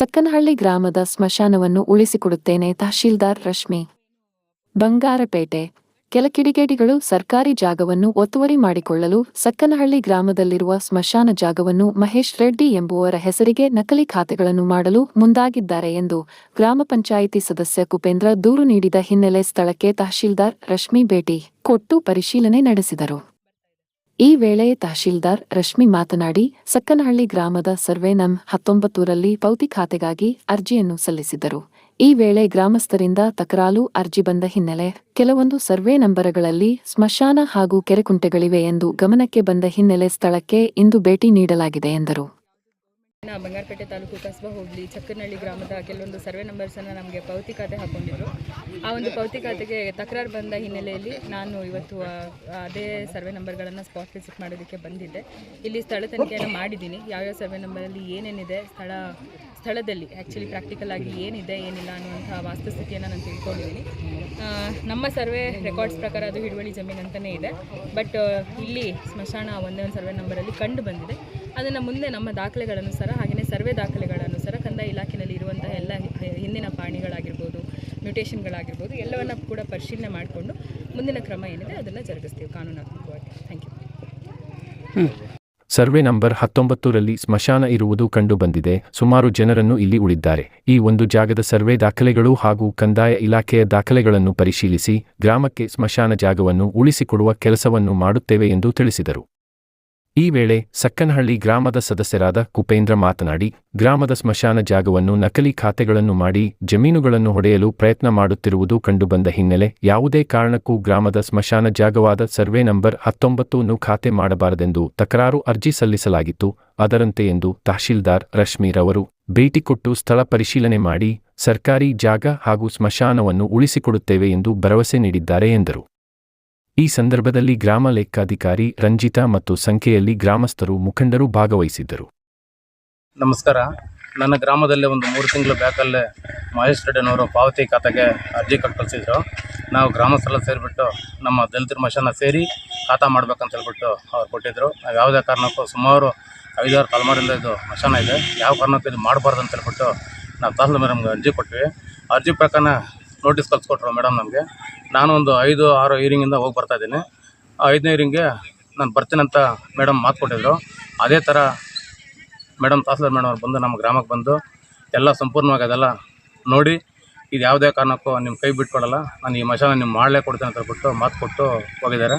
ಸಕ್ಕನಹಳ್ಳಿ ಗ್ರಾಮದ ಸ್ಮಶಾನವನ್ನು ಉಳಿಸಿಕೊಡುತ್ತೇನೆ ತಹಶೀಲ್ದಾರ್ ರಶ್ಮಿ. ಬಂಗಾರಪೇಟೆ. ಕೆಲ ಕಿಡಿಗೇಡಿಗಳು ಸರ್ಕಾರಿ ಜಾಗವನ್ನು ಒತ್ತುವರಿ ಮಾಡಿಕೊಳ್ಳಲು ಸಕ್ಕನಹಳ್ಳಿ ಗ್ರಾಮದಲ್ಲಿರುವ ಸ್ಮಶಾನ ಜಾಗವನ್ನು ಮಹೇಶ್ ರೆಡ್ಡಿ ಎಂಬುವರ ಹೆಸರಿಗೆ ನಕಲಿ ಖಾತೆಗಳನ್ನು ಮಾಡಲು ಮುಂದಾಗಿದ್ದಾರೆ ಎಂದು ಗ್ರಾಮ ಪಂಚಾಯಿತಿ ಸದಸ್ಯ ಕುಪೇಂದ್ರ ದೂರು ನೀಡಿದ ಹಿನ್ನೆಲೆ ಸ್ಥಳಕ್ಕೆ ತಹಶೀಲ್ದಾರ್ ರಶ್ಮಿ ಭೇಟಿ ಕೊಟ್ಟು ಪರಿಶೀಲನೆ ನಡೆಸಿದರು. ಈ ವೇಳೆ ತಹಶೀಲ್ದಾರ್ ರಶ್ಮಿ ಮಾತನಾಡಿ, ಸಕ್ಕನಹಳ್ಳಿ ಗ್ರಾಮದ ಸರ್ವೆ ನಂ ಹತ್ತೊಂಬತ್ತೂರಲ್ಲಿ ಪೌತಿ ಖಾತೆಗಾಗಿ ಅರ್ಜಿಯನ್ನು ಸಲ್ಲಿಸಿದರು ಈ ವೇಳೆ ಗ್ರಾಮಸ್ಥರಿಂದ ತಕರಾಲು ಅರ್ಜಿ ಬಂದ ಹಿನ್ನೆಲೆ ಕೆಲವೊಂದು ಸರ್ವೆ ನಂಬರಗಳಲ್ಲಿ ಸ್ಮಶಾನ ಹಾಗೂ ಕೆರೆಕುಂಟೆಗಳಿವೆ ಎಂದು ಗಮನಕ್ಕೆ ಬಂದ ಹಿನ್ನೆಲೆ ಸ್ಥಳಕ್ಕೆ ಇಂದು ಭೇಟಿ ನೀಡಲಾಗಿದೆ ಎಂದರು. ಬಂಗಾರಪೇಟೆ ತಾಲೂಕು ಕಸಬಾ ಹೋಗ್ಲಿ ಚಕ್ಕನಹಳ್ಳಿ ಗ್ರಾಮದ ಕೆಲವೊಂದು ಸರ್ವೆ ನಂಬರ್ಸನ್ನು ನಮಗೆ ಪಾವತಿ ಖಾತೆ ಹಾಕೊಂಡಿದ್ರು ಆ ಒಂದು ಪಾವತಿ ಖಾತೆಗೆ ತಕರಾರು ಬಂದ ಹಿನ್ನೆಲೆಯಲ್ಲಿ ನಾನು ಇವತ್ತು ಅದೇ ಸರ್ವೆ ನಂಬರ್ಗಳನ್ನು ಸ್ಪಾಟ್ ವಿಸಿಟ್ ಮಾಡೋದಕ್ಕೆ ಬಂದಿದ್ದೆ. ಇಲ್ಲಿ ಸ್ಥಳ ತನಿಖೆಯನ್ನು ಮಾಡಿದ್ದೀನಿ. ಯಾವ್ಯಾವ ಸರ್ವೆ ನಂಬರಲ್ಲಿ ಏನೇನಿದೆ, ಸ್ಥಳ ಸ್ಥಳದಲ್ಲಿ ಆ್ಯಕ್ಚುಲಿ ಪ್ರಾಕ್ಟಿಕಲ್ ಆಗಿ ಏನಿದೆ, ಏನಿಲ್ಲ ಅನ್ನುವಂಥ ವಾಸ್ತುಸ್ಥಿತಿಯನ್ನು ನಾನು ತಿಳ್ಕೊಂಡಿದ್ದೀನಿ. ನಮ್ಮ ಸರ್ವೆ ರೆಕಾರ್ಡ್ಸ್ ಪ್ರಕಾರ ಅದು ಹಿಡುವಳಿ ಜಮೀನು ಅಂತಲೇ ಇದೆ. ಬಟ್ ಇಲ್ಲಿ ಸ್ಮಶಾನ ಒಂದೇ ಒಂದು ಸರ್ವೆ ನಂಬರಲ್ಲಿ ಕಂಡು ಬಂದಿದೆ. ಅದನ್ನು ಮುಂದೆ ನಮ್ಮ ದಾಖಲೆಗಳನ್ನು ಸರ ಹಾಗೆಯೇ ಸರ್ವೆ ದಾಖಲೆಗಳನ್ನು ಸರ ಕಂದಾಯ ಇಲಾಖೆಯಲ್ಲಿ ಇರುವಂತಹ ಎಲ್ಲ ಹಿಂದಿನ ಪಾಣಿಗಳಾಗಿರ್ಬೋದು ಮ್ಯೂಟೇಷನ್ಗಳಾಗಿರ್ಬೋದು ಎಲ್ಲವನ್ನು ಕೂಡ ಪರಿಶೀಲನೆ ಮಾಡಿಕೊಂಡು ಮುಂದಿನ ಕ್ರಮ ಏನಿದೆ ಅದನ್ನು ಜರುಗಿಸ್ತೀವಿ ಕಾನೂನಾತ್ಮಕವಾಗಿ. ಥ್ಯಾಂಕ್ ಯು ಸರ್ವೆ ನಂಬರ್ ಹತ್ತೊಂಬತ್ತರಲ್ಲಿ ಸ್ಮಶಾನ ಇರುವುದು ಕಂಡುಬಂದಿದೆ. ಸುಮಾರು ಜನರನ್ನು ಇಲ್ಲಿ ಉಳಿದ್ದಾರೆ. ಈ ಒಂದು ಜಾಗದ ಸರ್ವೆ ದಾಖಲೆಗಳು ಹಾಗೂ ಕಂದಾಯ ಇಲಾಖೆಯ ದಾಖಲೆಗಳನ್ನು ಪರಿಶೀಲಿಸಿ ಗ್ರಾಮಕ್ಕೆ ಸ್ಮಶಾನ ಜಾಗವನ್ನು ಉಳಿಸಿಕೊಡುವ ಕೆಲಸವನ್ನು ಮಾಡುತ್ತೇವೆ ಎಂದು ತಿಳಿಸಿದರು. ಈ ವೇಳೆ ಸಕ್ಕನಹಳ್ಳಿ ಗ್ರಾಮದ ಸದಸ್ಯರಾದ ಕುಪೇಂದ್ರ ಮಾತನಾಡಿ, ಗ್ರಾಮದ ಸ್ಮಶಾನ ಜಾಗವನ್ನು ನಕಲಿ ಖಾತೆಗಳನ್ನು ಮಾಡಿ ಜಮೀನುಗಳನ್ನು ಹೊಡೆಯಲು ಪ್ರಯತ್ನ ಮಾಡುತ್ತಿರುವುದು ಕಂಡುಬಂದ ಹಿನ್ನೆಲೆ ಯಾವುದೇ ಕಾರಣಕ್ಕೂ ಗ್ರಾಮದ ಸ್ಮಶಾನ ಜಾಗವಾದ ಸರ್ವೆ ನಂಬರ್ ಹತ್ತೊಂಬತ್ತನ್ನು ಖಾತೆ ಮಾಡಬಾರದೆಂದು ತಕರಾರು ಅರ್ಜಿ ಸಲ್ಲಿಸಲಾಗಿತ್ತು. ಅದರಂತೆ ಎಂದು ತಹಶೀಲ್ದಾರ್ ರಶ್ಮೀರವರು ಭೇಟಿ ಕೊಟ್ಟು ಸ್ಥಳ ಪರಿಶೀಲನೆ ಮಾಡಿ, ಸರ್ಕಾರಿ ಜಾಗ ಹಾಗೂ ಸ್ಮಶಾನವನ್ನು ಉಳಿಸಿಕೊಡುತ್ತೇವೆ ಎಂದು ಭರವಸೆ ನೀಡಿದ್ದಾರೆ ಎಂದರು. ಈ ಸಂದರ್ಭದಲ್ಲಿ ಗ್ರಾಮ ಲೆಕ್ಕಾಧಿಕಾರಿ ರಂಜಿತಾ ಮತ್ತು ಸಂಖ್ಯೆಯಲ್ಲಿ ಗ್ರಾಮಸ್ಥರು ಮುಖಂಡರು ಭಾಗವಹಿಸಿದ್ದರು. ನಮಸ್ಕಾರ. ನನ್ನ ಗ್ರಾಮದಲ್ಲೇ ಒಂದು ಮೂರು ತಿಂಗಳು ಬ್ಯಾಕಲ್ಲೇ ಮಹೇಶ್ ಅವರು ಪಾವತಿ ಖಾತೆಗೆ ಅರ್ಜಿ ಕೊಟ್ಟು ಕಳಿಸಿದ್ರು ನಾವು ಗ್ರಾಮಸ್ಥರೆಲ್ಲ ಸೇರಿಬಿಟ್ಟು ನಮ್ಮ ದಲಿತರ ಮಶಾನ ಸೇರಿ ಖಾತಾ ಮಾಡ್ಬೇಕಂತ ಹೇಳ್ಬಿಟ್ಟು ಅವ್ರು ಕೊಟ್ಟಿದ್ದರು ನಾವು ಯಾವುದೇ ಕಾರಣಕ್ಕೂ ಸುಮಾರು ಐದಾರು ತಲೆಮಾರಿಂದ ಇದು ಮಶಾನ ಇದೆ. ಯಾವ ಕಾರಣಕ್ಕೂ ಇದು ಮಾಡಬಾರ್ದು ಅಂತ ಹೇಳ್ಬಿಟ್ಟು ನಾವು ತಹಸೀಲ್ದಾರ್ ಮೇಡಮ್ಗೆ ಅರ್ಜಿ ಕೊಟ್ವಿ. ಅರ್ಜಿ ಪ್ರಕಾರ ನೋಟಿಸ್ ಕಲ್ಸ್ಕೊಟ್ರು ಮೇಡಮ್ ನಮಗೆ. ನಾನು ಒಂದು ಐದು, ಆರು ಇಯರಿಂಗಿಂದ ಹೋಗಿ ಬರ್ತಾ ಇದ್ದೀನಿ. ಐದನೇ ಇಯರಿಂಗೆ ನಾನು ಬರ್ತೀನಂತ ಮೇಡಮ್ ಮಾತು ಕೊಟ್ಟಿದ್ರು. ಅದೇ ಥರ ಮೇಡಮ್ ತಹಸೀಲ್ದಾರ್ ಮೇಡಮ್ ಅವ್ರು ಬಂದು ನಮ್ಮ ಗ್ರಾಮಕ್ಕೆ ಬಂದು ಎಲ್ಲ ಸಂಪೂರ್ಣವಾಗಿ ಅದೆಲ್ಲ ನೋಡಿ, ಇದು ಯಾವುದೇ ಕಾರಣಕ್ಕೂ ನಿಮ್ಮ ಕೈ ಬಿಟ್ಕೊಡಲ್ಲ ನಾನು ಈ ಮಶಾನ ನಿಮ್ಮ ಮಾಡಲೇ ಕೊಡ್ತೇನೆ ಅಂತ ಹೇಳ್ಬಿಟ್ಟು ಮಾತು ಕೊಟ್ಟು ಹೋಗಿದ್ದಾರೆ.